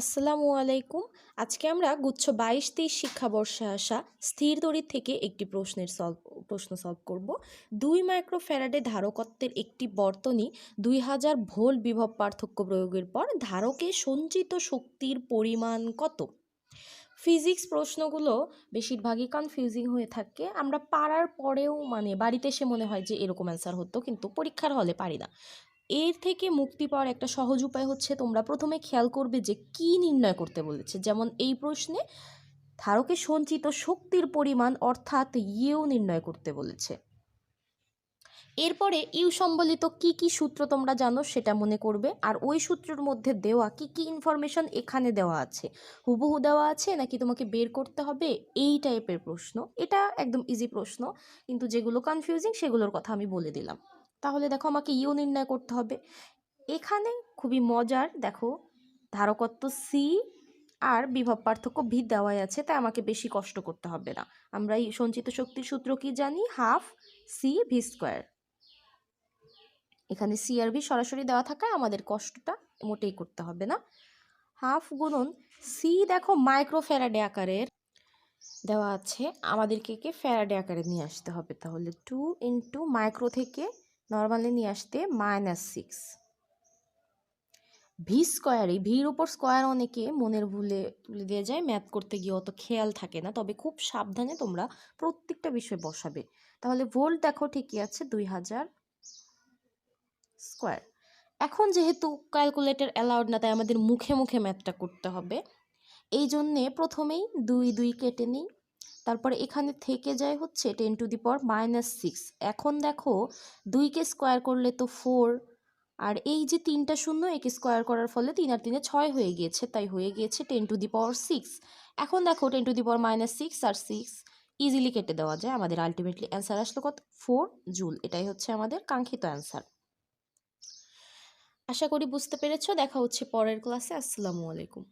আসসালামু আলাইকুম। আজকে আমরা গুচ্ছ বাইশ তেইশ শিক্ষাবর্ষে আসা স্থির দড়ির থেকে একটি প্রশ্নের সলভ প্রশ্ন সলভ করব। দুই মাইক্রোফ্যারাডে ধারকত্বের একটি বর্তনী দুই হাজার ভোল্ট বিভব পার্থক্য প্রয়োগের পর ধারকে সঞ্চিত শক্তির পরিমাণ কত? ফিজিক্স প্রশ্নগুলো বেশিরভাগই কনফিউজিং হয়ে থাকে। আমরা পারার পরেও মানে বাড়িতে এসে মনে হয় যে এরকম অ্যান্সার হতো, কিন্তু পরীক্ষার হলে পারি না। এর থেকে মুক্তি পাওয়ার একটা সহজ উপায় হচ্ছে তোমরা প্রথমে খেয়াল করবে যে কি নির্ণয় করতে বলেছে। যেমন এই প্রশ্নে ধারকে সঞ্চিত শক্তির পরিমাণ অর্থাৎ ইউ নির্ণয় করতে বলেছে। এরপরে ইউ সম্বলিত কি কি সূত্র তোমরা জানো সেটা মনে করবে। আর ওই সূত্রের মধ্যে দেওয়া কি কি ইনফরমেশন এখানে দেওয়া আছে? হুবহু দেওয়া আছে নাকি তোমাকে বের করতে হবে? এই টাইপের প্রশ্ন। এটা একদম ইজি প্রশ্ন। কিন্তু যেগুলো কনফিউজিং সেগুলোর কথা আমি বলে দিলাম। তাহলে দেখো আমাকে ইউ নির্ণয় করতে হবে। এখানে খুবই মজার, দেখো, ধারকত্ব সি আর বিভব পার্থক্য ভি দেওয়াই আছে, তাই আমাকে বেশি কষ্ট করতে হবে না। আমরা এই সঞ্চিত শক্তির সূত্র কি জানি? Half C V square. এখানে সি আর ভি সরাসরি দেওয়া থাকায় আমাদের কষ্টটা মোটেই করতে হবে না। হাফ গুণন সি দেখো মাইক্রোফ্যারাডে আকারের দেওয়া আছে। আমাদেরকে কে? ফ্যারাডে আকারে নিয়ে আসতে হবে। তাহলে টু ইন্টু মাইক্রো থেকে নর্মালি নিয়ে আসতে মাইনাস সিক্স ভি স্কোয়ার ভির উপর স্কোয়ার অনেকে মনের ভুলে তুলে দিয়ে যায় ম্যাথ করতে গিয়ে অত খেয়াল থাকে না। তবে খুব সাবধানে তোমরা প্রত্যেকটা বিষয় বসাবে। তাহলে ভোল্ট দেখো ঠিকই আছে দুই হাজার স্কোয়ার এখন যেহেতু ক্যালকুলেটর অ্যালাউড না, তাই আমাদের মুখে মুখে ম্যাথটা করতে হবে। এই জন্যে প্রথমেই দুই দুই কেটে নিই। তারপরে এখানে থেকে যায় হচ্ছে ten to the power minus six এখন দেখো দুইকে স্কোয়ার করলে তো ফোর আর এই যে তিনটা শূন্য একে স্কোয়ার করার ফলে তিন আর তিনে ছয় হয়ে গিয়েছে, তাই হয়ে গিয়েছে ten to the power six এখন দেখো ten to the power minus six R six easily কেটে দেওয়া যায়। আমাদের আলটিমেটলি অ্যান্সার আসলো কত? ফোর জুল এটাই হচ্ছে আমাদের কাঙ্ক্ষিত অ্যান্সার আশা করি বুঝতে পেরেছ। দেখা হচ্ছে পরের ক্লাসে আসসালামু আলাইকুম।